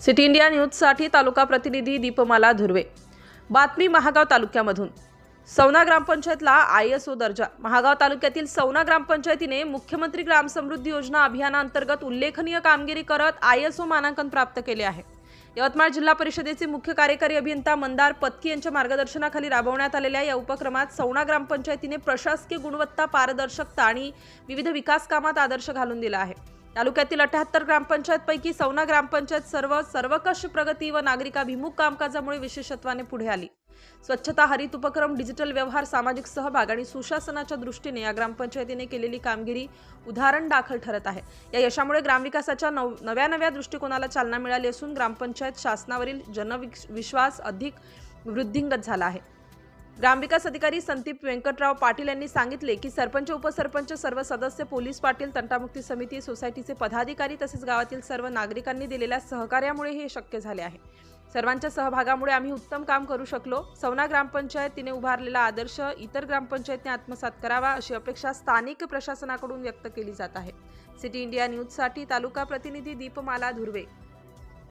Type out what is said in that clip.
City India न्यूजसाठी तालुका प्रतिनिधी दीपमाला धुर्वे. बातमी महागाव तालुक्यामधून. सवना ग्रामपंचायतला आय एस ओ दर्जा. महागाव तालुक्यातील सवना ग्रामपंचायतीने मुख्यमंत्री ग्राम समृद्धी योजना अभियानांतर्गत उल्लेखनीय कामगिरी करत आय एस ओ मानांकन प्राप्त केले आहे. यवतमाळ जिल्हा परिषदेचे मुख्य कार्यकारी अभियंता मंदार पत्की यांच्या मार्गदर्शनाखाली राबवण्यात आलेल्या या उपक्रमात सवना ग्रामपंचायतीने प्रशासकीय गुणवत्ता पारदर्शकता आणि विविध विकास कामात आदर्श घालून दिला आहे. तालुक्यातील अठ्याहत्तर ग्रामपंचायतपैकी सवना ग्रामपंचायत सर्व सर्वकष प्रगती व नागरिकाभिमुख कामकाजामुळे विशेषत्वाने पुढे आली. स्वच्छता हरित उपक्रम डिजिटल व्यवहार सामाजिक सहभाग आणि सुशासनाच्या दृष्टीने या ग्रामपंचायतीने केलेली कामगिरी उदाहरण दाखल ठरत आहे. या यशामुळे ग्रामविकासाच्या नव नव्या नव्या दृष्टिकोनाला चालना मिळाली असून ग्रामपंचायत शासनावरील जनविश्वास अधिक वृद्धिंगत झाला आहे. ग्रामविकास अधिकारी संदीप व्यंकटराव पाटील यांनी सांगितले की सरपंच उपसरपंच सर्व सदस्य पोलीस पाटील तंटामुक्ती समिती सोसायटीचे पदाधिकारी तसेच गावातील सर्व नागरिकांनी दिलेल्या सहकार्यामुळे हे शक्य झाले आहे. सर्वांच्या सहभागामुळे आम्ही उत्तम काम करू शकलो. सवना ग्रामपंचायतीने उभारलेला आदर्श इतर ग्रामपंचायतने आत्मसात करावा अशी अपेक्षा स्थानिक प्रशासनाकडून व्यक्त केली जात आहे. सिटी इंडिया न्यूजसाठी तालुका प्रतिनिधी दीपमाला धुर्वे.